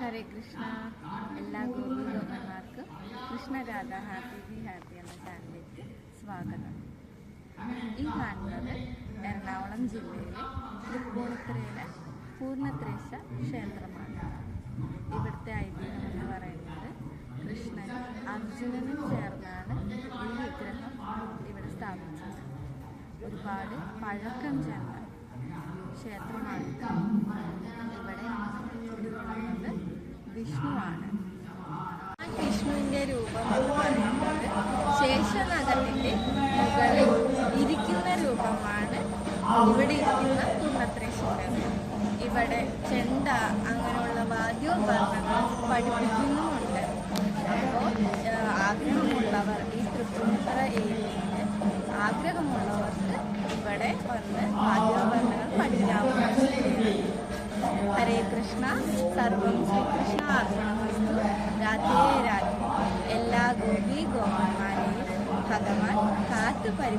ഹരേ കൃഷ്ണ. എല്ലാ ഗോപികന്മാർക്കും Krishnaradha happy B happy എന്ന ചാനലിലേക്ക് സ്വാഗതം. ഈ കാണുന്നത് എറണാകുളം ജില്ലയിലെ തൃപ്പൂണിത്തുറയിലെ പൂർണത്രേശ ക്ഷേത്രമാണ്. ഇവിടുത്തെ ഐതിഹ്യം എന്ന് പറയുന്നത് കൃഷ്ണനും അർജുനനും ചേർന്നാണ് ഈ വിഗ്രഹം ഇവിടെ സ്ഥാപിച്ചത്. ഒരുപാട് പഴക്കം ചേർന്ന ക്ഷേത്രമാണ്. ഇവിടെ ശേഷനഗത്തിന്റെ മുകളിൽ ഇരിക്കുന്ന രൂപമാണ് ഇവിടെ ഇരിക്കുന്ന കുന്നത്രേശ്വരൻ ഇവിടെ ചെണ്ട അങ്ങനെയുള്ള വാദ്യോപകരണങ്ങൾ പഠിപ്പിക്കുന്നുമുണ്ട്. അപ്പോൾ ആഗ്രഹമുള്ളവർ ഈ തൃപ്പൂണിത്തുറ ഏരിയയിൽ ആഗ്രഹമുള്ളവർക്ക് ഇവിടെ വന്ന് വാദ്യോപകരണങ്ങൾ പഠിക്കാവുന്നതാണ്. ഹരേ കൃഷ്ണ സർവം ശ്രീകൃഷ്ണ ആഗ്രഹം Radhe pemahaman manis, hagaman, kata pada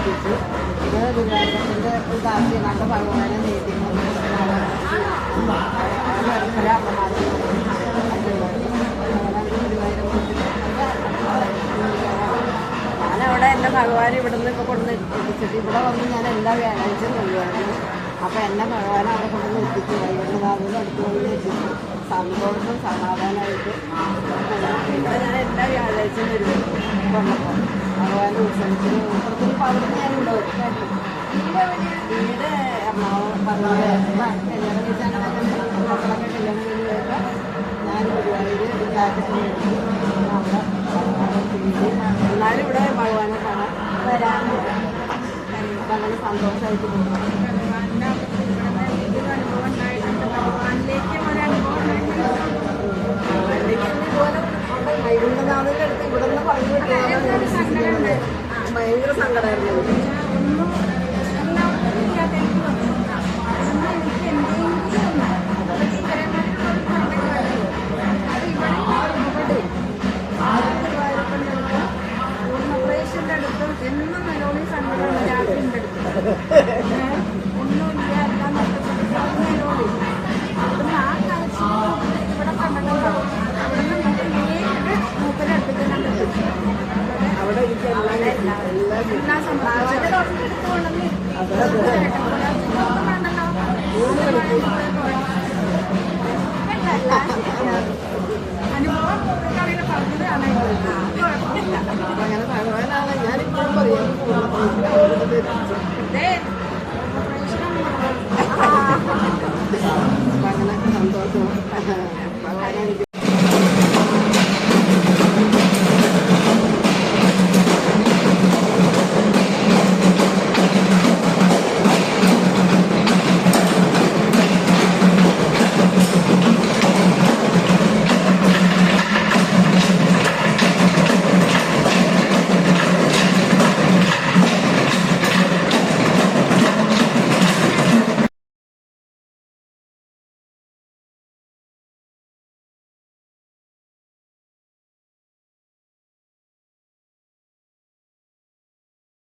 എത്തിച്ചു. ഇത് ഗുരുവായൂരത്തിന്റെ ഒരു നല്ല ഭഗവാനെ നീതി ഞാനവിടെ എന്റെ ഭഗവാൻ ഇവിടെ ഇപ്പോൾ കൊണ്ടുവന്ന് ഇവിടെ വന്ന് ഞാൻ എല്ലാ വ്യാഴാഴ്ചയും കൊണ്ടുവരുന്നു അപ്പോൾ എന്നെ ഭഗവാൻ അവിടെ കൊണ്ടുവന്ന് എത്തിച്ചു വൈകുന്നതാകുന്ന അടുത്തുകൊണ്ട് എത്തിച്ചു സന്തോഷം സമാധാനമായിട്ട് ഇവിടെ ഞാൻ എല്ലാ വ്യാഴാഴ്ചയും വരും കൊണ്ടപ്പോൾ ഭഗവാന്റെ ഉത്സവത്തിന് ഉത്സവത്തിന് അവിടെ ഞാൻ വരും വീട് എറണാകുളം പറഞ്ഞ കല്യാണം കഴിച്ചാൽ മക്കളൊക്കെ കല്യാണം കഴിഞ്ഞ് വരുമ്പോൾ ഞാൻ ഗുരുവായൂർ എന്നാലും ഇവിടെ ഭഗവാനെ കാണാൻ വരാൻ വളരെ അങ്ങനെ സന്തോഷമായിട്ട് പോകുന്നു. ഭയങ്കര സങ്കടമായിരുന്നു എന്നും നല്ലോണം സങ്കടമാണ് രാത്രിന്റെ അടുത്ത് അങ്ങനെ പറയാനാണ് ഞാനിപ്പോഴും പറയാൻ